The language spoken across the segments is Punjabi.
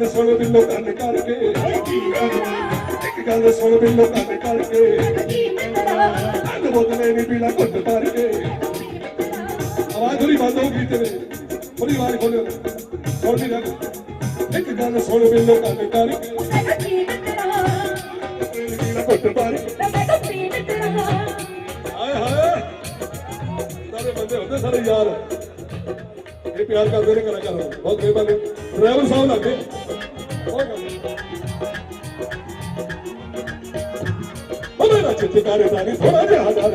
ਗੱਲ ਸੁਣ ਬਿੱਲੋ ਕੰਨ ਕਰਕੇ। ਇੱਕ ਗੱਲ ਸੁਣ ਬਿੱਲੋ ਕੰਨ ਕਰਕੇ। ਕੰਨ ਬੋਤਲੇ ਨਹੀਂ ਪੀਣਾ ਘੁੱਟ ਭਰ ਕੇ ਆਵਾਜ਼ ਥੋੜੀ ਬੰਦ ਹੋ ਗਈ ਤੇਰੇ ਥੋੜੀ ਆਵਾਜ਼ ਖੋਲਿਓ। ਸੁਣ ਵੀ ਲੱਗ ਇੱਕ ਗੱਲ ਸੁਣ ਬਿੱਲੋ ਕੰਨ ਕਰਕੇ। ਘੁੱਟ ਭਰ ਹਾਏ ਹਾਏ। ਸਾਰੇ ਬੰਦੇ ਹੁੰਦੇ ਸਾਰੇ ਯਾਰ। ਇਹ ਪਿਆਰ ਕਰਦੇ ਨੇ ਕਰਾ ਕਰ ਬਹੁਤ ਮਿਹਰਬਾਨੀ। ਡਰਾਈਵਰ ਸਾਹਿਬ ਲੱਗੇ ਬਹੁਤ ਗੱਲ ਉਹ ਮੇਰਾ ਚਿੱਤ ਨਹੀਂ ਥੋੜਾ ਜਿਹਾ ਹਜ਼ਾਰ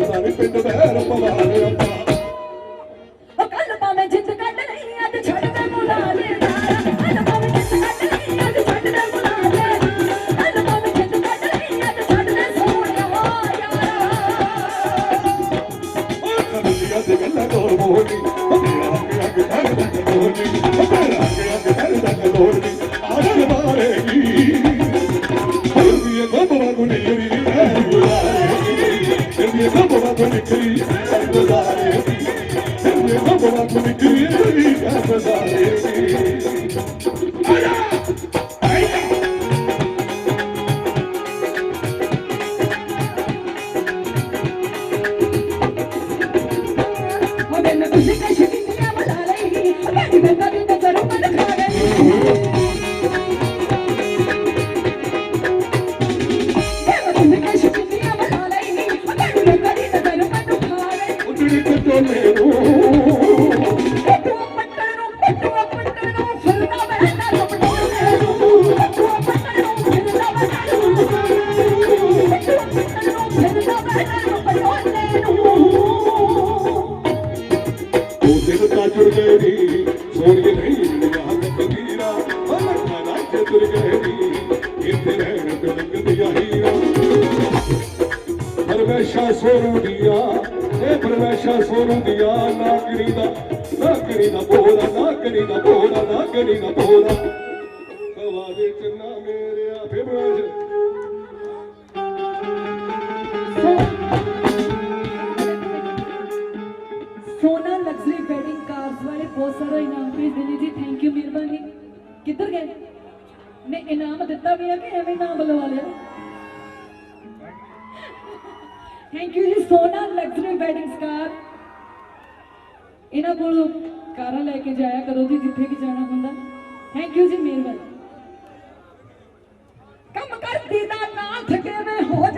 میں دلی ਲੰਗਦੀਆਂ ਹੀਰਾ ਪਰਮੇਸ਼ਾ ਸੋਰੂ ਦੀਆਂ ਇਹ ਪਰਮੇਸ਼ਾ ਸੋਰੂ ਦੀਆਂ ਨਾਗਰੀ ਦਾ ਨਾਗਰੀ ਦਾ ਬੋਲਾ ਨਾਗਰੀ ਦਾ ਬੋਲਾ ਨਾਗਰੀ ਦਾ ਬੋਲਾ ਹਵਾ ਦੇ ਚੰਨਾ ਮੇਰਿਆ ਫੇਮਸ ਸੋਨਾ ਲਗਜ਼ਰੀ ਵੈਡਿੰਗ ਕਾਰਸ ਵਾਲੇ ਬਹੁਤ ਸਾਰਾ ਇਨਾਮ ਭੇਜ ਦਿੰਦੇ ਜੀ। ਥੈਂਕ ਯੂ ਮਿਹਰਬਾਨੀ। ਕਿੱਧਰ ਗਏ? ਨੇ ਇਨਾਮ ਦਿੱਤਾ ਵੀ ਆ ਕਿ ਐਵੇਂ ਨਾਮ ਲਵਾ ਲਿਆ। ਥੈਂਕ ਯੂ ਜੀ, ਸੋਨਾ ਲਗਜ਼ਰੀ ਵੈਡਿੰਗ ਕਾਰ ਇਹਨਾਂ ਕੋਲ ਕਾਰਾਂ ਲੈ ਕੇ ਜਾਇਆ ਕਰੋ ਜੀ, ਜਿੱਥੇ ਵੀ ਜਾਣਾ ਹੁੰਦਾ। ਥੈਂਕ ਯੂ ਜੀ, ਮਿਹਰਬਾਨੀ। ਕੰਮ ਕਰਦੀ ਦਾ ਨਾਂ ਠਗੇਵੇਂ ਹੋ ਜਾਂਦਾ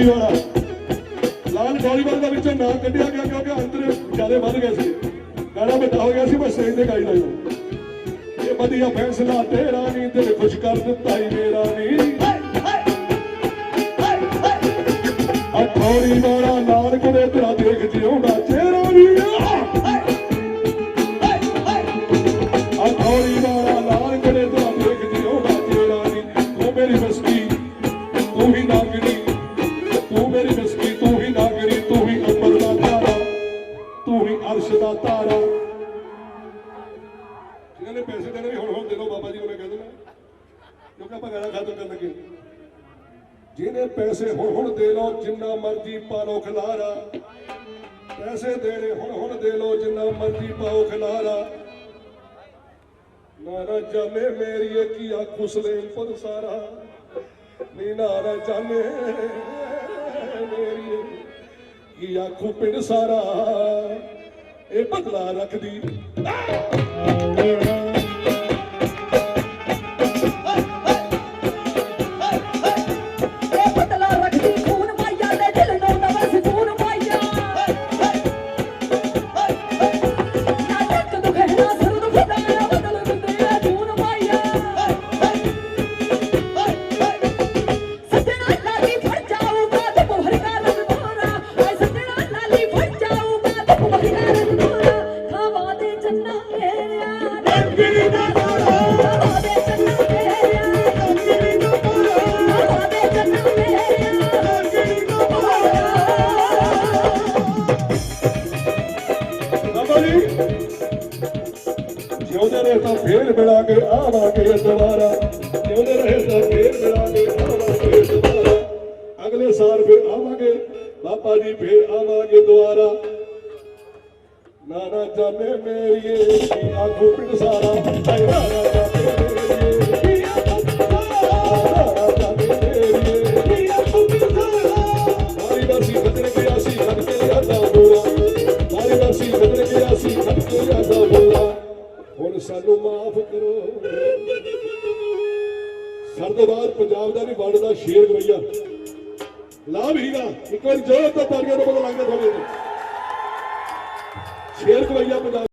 ਅਠੌੜੀ ਵਾਲਾ ਲਾਲ ਅਠੌੜੀ ਵਾਲਾ ਦਾ ਵਿੱਚੋਂ ਨਾਂ ਕੱਢਿਆ ਗਿਆ ਕਿਉਂਕਿ ਅੰਦਰ ਜ਼ਿਆਦਾ ਵੱਧ ਗਏ ਸੀ। ਗਾਣਾ ਵੱਡਾ ਹੋ ਗਿਆ ਸੀ ਬਸ ਸਟੇਜ ਤੇ ਗਾਈ ਦਾ ਇਹ ਵਧੀਆ ਫੈਸਲਾ ਤੇਰਾ ਨਹੀਂ ਦਿਲ ਖੁਸ਼ ਕਰ ਦਿੱਤਾ ਈ ਮੇਰਾ ਨਹੀਂ ਅਠੌੜੀ ਵਾਲਾ ਲਾਲ ਤੇਰਾ ਦੇਖ ਜਿਉਂਦਾ ਚਿਹਰਾ ਨਹੀਂ ਅਠੌੜੀ ਵਾਲਾ ਅਰਸ਼ ਦਾ ਤਾਰਾ ਜਿਹਨਾਂ ਨੇ ਪੈਸੇ ਦੇਣੇ ਹੁਣ ਹੁਣ ਦੇ ਦਿਓ ਬਾਬਾ ਜੀ, ਉਹਨੇ ਕਹਿ ਦੇਣਾ। ਕਿਉਂਕਿ ਆਪਾਂ ਗਾਣਾ ਖਾਤਮ ਕਰਨ ਲੱਗੇ। ਜਿਹਨੇ ਪੈਸੇ ਹੁਣ ਹੁਣ ਦੇ ਲਓ, ਜਿੰਨਾ ਮਰਜ਼ੀ ਪਾ ਲਓ ਖਲਾਰਾ। ਪੈਸੇ ਦੇਣੇ, ਹੁਣ ਹੁਣ ਦੇ ਲਓ, ਜਿੰਨਾ ਮਰਜ਼ੀ ਪਾਓ ਖਲਾਰਾ। ਨਾ ਨਾ ਜਾਣੇ ਮੇਰੀ ਕੀ ਆਖੂ ਸਲੇਮਪੁਰ ਸਾਰਾ। ਨੀ ਨਾ ਨਾ ਜਾਣੇ ਮੇਰੀ ਕੀ ਆਖੂ ਪਿੰਡ ਸਾਰਾ। ਇਹ ਬਦਲਾ ਰੱਖਦੀ। ਇਹ ਜਿਉਂਦੇ ਰਹੇ ਤਾਂ ਫੇਰ ਮਿਲਾ ਆਵਾਂਗੇ ਦੁਬਾਰਾ। ਜਿਉਂਦੇ ਰਹੇ ਤਾਂ ਫੇਰ ਮਿਲਾ ਆਵਾਂਗੇ ਦੁਬਾਰਾ। ਅਗਲੇ ਸਾਲ ਫੇਰ ਆਵਾਂਗੇ, ਬਾਬਾ ਜੀ ਫੇਰ ਆਵਾਂਗੇ ਦੁਬਾਰਾ। ਨਾ ਨਾ ਜਾਣੇ ਮੇਰੀਏ, ਕੀ ਪਿੰਡ ਸਾਰਾ ਹਾਏ ਸਰ ਤੋਂ ਬਾਅਦ ਪੰਜਾਬ ਦਾ ਵੀ ਵੰਡ ਦਾ ਸ਼ੇਰ ਗਵਈਆ। ਲਾਭ ਹੀਰਾ, ਇੱਕ ਵਾਰ ਜੋਰ ਤੋਂ ਤਾੜੀਆਂ ਤੋਂ ਪਤਾ ਲੱਗਦਾ ਤੁਹਾਨੂੰ ਸ਼ੇਰ ਗਵਈਆ ਪੰਜਾਬ